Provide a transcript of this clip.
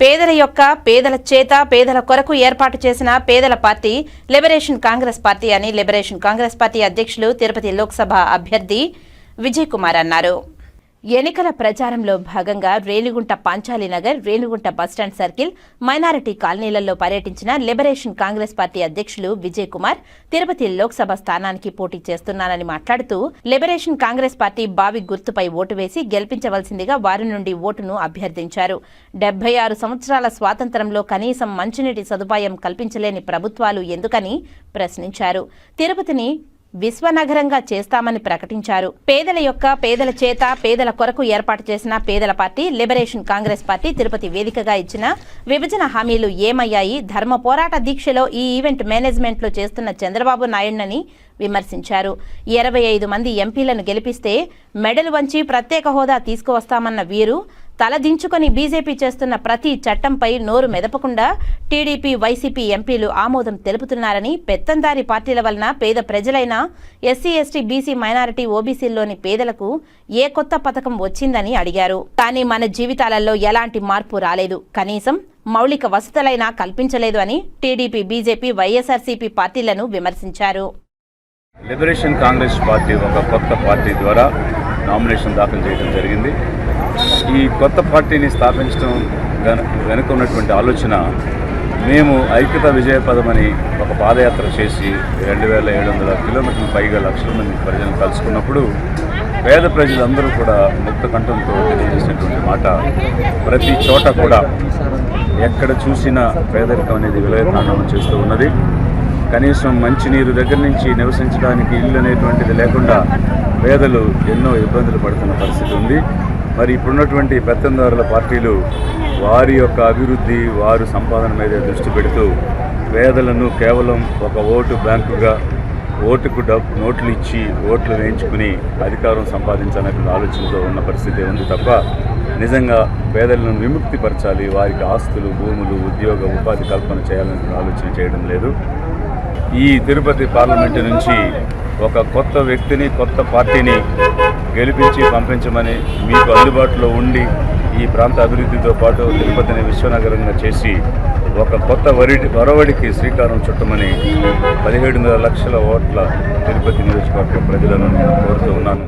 పేదల యొక్క పేదల చేత పేదల కొరకు ఏర్పాటు చేసిన పేదల పార్టీ లిబరేషన్ కాంగ్రెస్ పార్టీ అని లిబరేషన్ కాంగ్రెస్ పార్టీ అధ్యక్షులు తిరుపతి లోక్సభ అభ్యర్థి విజయ్ కుమార్ అన్నారు. ఎన్నికల ప్రచారంలో భాగంగా Renigunta Panchalinagar Renigunta bus stand circle minority కాలనీలలో పర్యటించిన లిబరేషన్ కాంగ్రెస్ పార్టీ అధ్యక్షులు విజయ్ కుమార్ తిరుపతి లోక్సభ స్థానానికి పోటీ చేస్తున్నానని మాట్లాడుతూ లిబరేషన్ కాంగ్రెస్ పార్టీ బావి గుర్తుపై ఓటు వేసి గెలిపించవలసిందిగా వారి నుండి ఓటును అభ్యర్థించారు. డెబ్బై ఆరు సంవత్సరాల స్వాతంత్రంలో కనీసం మంచినీటి సదుపాయం కల్పించలేని ప్రభుత్వాలు ఎందుకని ప్రశ్నించారు. తిరుపతిని విశ్వనగరంగా చేస్తామని ప్రకటించారు. పేదల యొక్క పేదల చేత పేదల కొరకు ఏర్పాటు చేసిన పేదల party Liberation Congress party Tirupati వేదికగా ఇచ్చిన విభజన హామీలు ఏమయ్యాయి? ధర్మ పోరాట దీక్షలో ఈ ఈవెంట్ మేనేజ్మెంట్లో చేస్తున్న చంద్రబాబు నాయుడునని విమర్శించారు. ఇరవై ఐదు మంది ఎంపీలను గెలిపిస్తే మెడలు వంచి ప్రత్యేక హోదా తీసుకువస్తామన్న వీరు తలదించుకొని బీజేపీ చేస్తున్న ప్రతి చట్టంపై నోరు మెదపకుండా టీడీపీ వైసీపీ ఎంపీలు ఆమోదం తెలుపుతున్నారని పెత్తందారి పార్టీల వలన పేద ప్రజలైన ఎస్సీ ఎస్టీ బీసీ మైనారిటీ ఓబీసీల్లోని పేదలకు ఏ కొత్త పథకం వచ్చిందని అడిగారు. కానీ మన జీవితాలలో ఎలాంటి మార్పు రాలేదు. కనీసం మౌలిక వసతులైనా కల్పించలేదు అని టీడీపీ బీజేపీ వైఎస్ఆర్సీపీ పార్టీలను విమర్శించారు. లిబరేషన్ కాంగ్రెస్ పార్టీ ఒక కొత్త పార్టీ ద్వారా నామినేషన్ దాఖలు చేయడం జరిగింది. ఈ కొత్త పార్టీని స్థాపించడం వెనుక ఉన్నటువంటి ఆలోచన మేము ఐక్యత విజయపదమని ఒక పాదయాత్ర చేసి రెండు వేల ఏడు వందల కిలోమీటర్ల పైగా లక్షల మంది ప్రజలను కలుసుకున్నప్పుడు పేద ప్రజలందరూ కూడా ముక్త కంఠంతో తెలియజేసినటువంటి మాట ప్రతి చోట కూడా ఎక్కడ చూసినా పేదరికం అనేది విలయతాండవం చేస్తూ ఉన్నది. కనీసం మంచినీరు దగ్గర నుంచి నివసించడానికి ఇల్లు అనేటువంటిది లేకుండా పేదలు ఎన్నో ఇబ్బందులు పడుతున్న పరిస్థితి ఉంది. మరి ఇప్పుడున్నటువంటి పెత్తందారుల పార్టీలు వారి యొక్క అభివృద్ధి వారు సంపాదన మీద దృష్టి పెడుతూ పేదలను కేవలం ఒక ఓటు బ్యాంకుగా ఓటుకు డబ్బు నోట్లు ఇచ్చి ఓట్లు వేయించుకుని అధికారం సంపాదించాలనే ఆలోచనతో ఉన్న పరిస్థితి ఉంది తప్ప నిజంగా పేదలను విముక్తిపరచాలి వారికి ఆస్తులు భూములు ఉద్యోగ ఉపాధి కల్పన చేయాలనే ఆలోచన చేయడం లేదు. ఈ తిరుపతి పార్లమెంటు నుంచి ఒక కొత్త వ్యక్తిని కొత్త పార్టీని గెలిపించి పంపించమని మీకు అందుబాటులో ఉండి ఈ ప్రాంత అభివృద్ధితో పాటు తిరుపతిని విశ్వనగరంగా చేసి ఒక కొత్త వరి వరవడికి శ్రీకారం చుట్టమని పదిహేడున్నర లక్షల ఓట్ల తిరుపతి నియోజకవర్గ ప్రజలను నేను కోరుతూ ఉన్నాను.